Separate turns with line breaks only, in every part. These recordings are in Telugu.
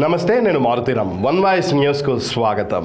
నమస్తే నేను మారుతీరామ్ వన్ వాయిస్ న్యూస్కు స్వాగతం.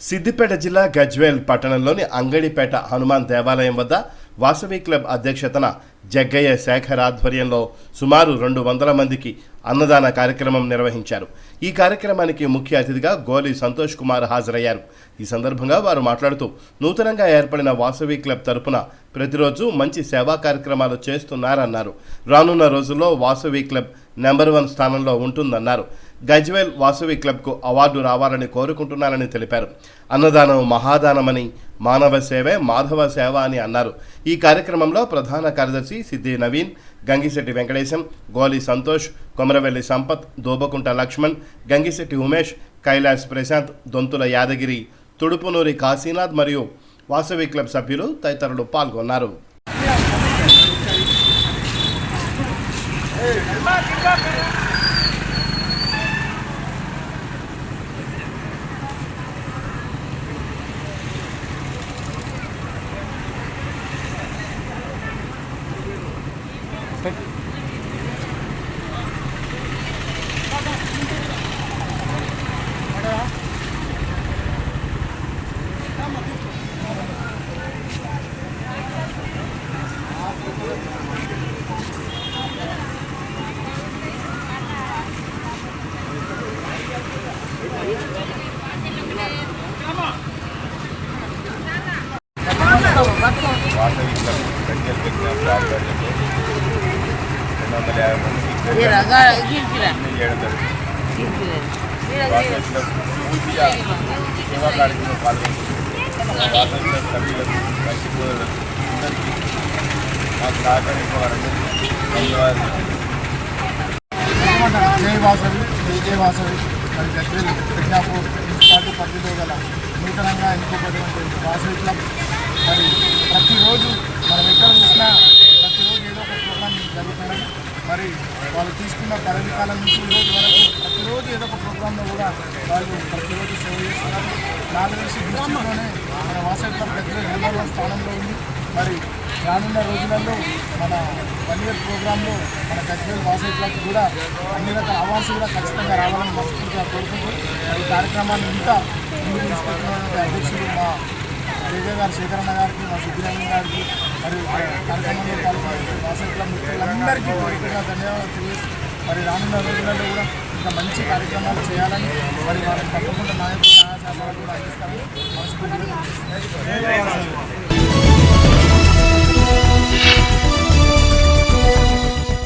సిద్దిపేట జిల్లా గజ్వేల్ పట్టణంలోని అంగడిపేట హనుమాన్ దేవాలయం వద్ద వాసవి క్లబ్ అధ్యక్షతన జగ్గయ్య శేఖర్ ఆధ్వర్యంలో సుమారు రెండు వందల మందికి అన్నదాన కార్యక్రమం నిర్వహించారు. ఈ కార్యక్రమానికి ముఖ్య అతిథిగా గోలి సంతోష్ కుమార్ హాజరయ్యారు. ఈ సందర్భంగా వారు మాట్లాడుతూ నూతనంగా ఏర్పడిన వాసవి క్లబ్ తరపున ప్రతిరోజు మంచి సేవా కార్యక్రమాలు చేస్తున్నారన్నారు. రానున్న రోజుల్లో వాసవి క్లబ్ నెంబర్ వన్ స్థానంలో ఉంటుందన్నారు. గజ్వేల్ వాసవి క్లబ్కు అవార్డు రావాలని కోరుకుంటున్నారని తెలిపారు. అన్నదానం మహాదానమని మానవ సేవే మాధవ సేవ అని అన్నారు ఈ కార్యక్రమంలో ప్రధాన కార్యదర్శి సిద్ధి నవీన్ గంగిశెట్టి వెంకటేశం గోలి సంతోష్ కొమరవెల్లి సంపత్ దోబకుంట లక్ష్మణ్ గంగిశెట్టి ఉమేష్ కైలాస్ ప్రశాంత్ దొంతుల యాదగిరి తుడుపునూరి కాశీనాథ్ మరియు వాసవి క్లబ్ సభ్యులు తదితరులు పాల్గొన్నారు
వాసవి క్లబ్ గజ్జల్ విజ్ఞాపన ఆధ్వర్యంలో రెండు
गिर गिरा
చేయడం జరుగుతుంది
गिर गिरा
వాసవి క్లబ్ పూర్తిగా సేవా కార్యక్రమంలో పాల్గొంటుంది వాసవి క్లబ్ సభ్యులకు మంచి బోధలకు అందరికీ మాకు సహకరించిన వారందరికీ ధన్యవాదాలు
జై వాసవి జై వాసవి మరి గజ్వేల్ ప్రజ్ఞాపూర్ మున్సిపాలిటీ పరిధిలో గల నూతనంగా ఎన్నుకోబడినటువంటి వాసవి క్లబ్ మరి ప్రతిరోజు కరెంట్ కాలం నుంచి ఈరోజు వరకు ప్రతిరోజు ఏదో ఒక ప్రోగ్రాంలో కూడా వాళ్ళు ప్రతిరోజు సేవ చేస్తున్నారు నాకు తెలిసి డిస్ట్రిక్ట్లోనే మన Vasavi club Gajwel number one స్థానంలో ఉంది మరి రానున్న రోజులలో మన వన్ ఇయర్ ప్రోగ్రాంలో మన గజ్వేల్ వాసవి కూడా అన్ని రకాల అవార్డ్స్ కూడా ఖచ్చితంగా రావాలని మనస్ఫూర్తిగా కోరుకుంటూ మరి కార్యక్రమాన్ని ఇంకా ముందుకు తీసుకెళ్తున్నటువంటి అధ్యక్షులు మా విజయ్ గారు శేఖరణ గారికి మా సిద్ధిరంగన్ గారికి మరియు కార్యక్రమంలో పాల్గొనే వాసవి మిత్రులందరికీ కోరికగా ధన్యవాదాలు. తెలియజేస్తున్నాను మరి రానున్న రోజులలో కూడా ఇంకా మంచి కార్యక్రమాలు చేయాలని మరి వాళ్ళకి తప్పకుండా నా యొక్క సహాయ సహకారాలు కూడా అందిస్తారని మనస్ఫూర్తిగా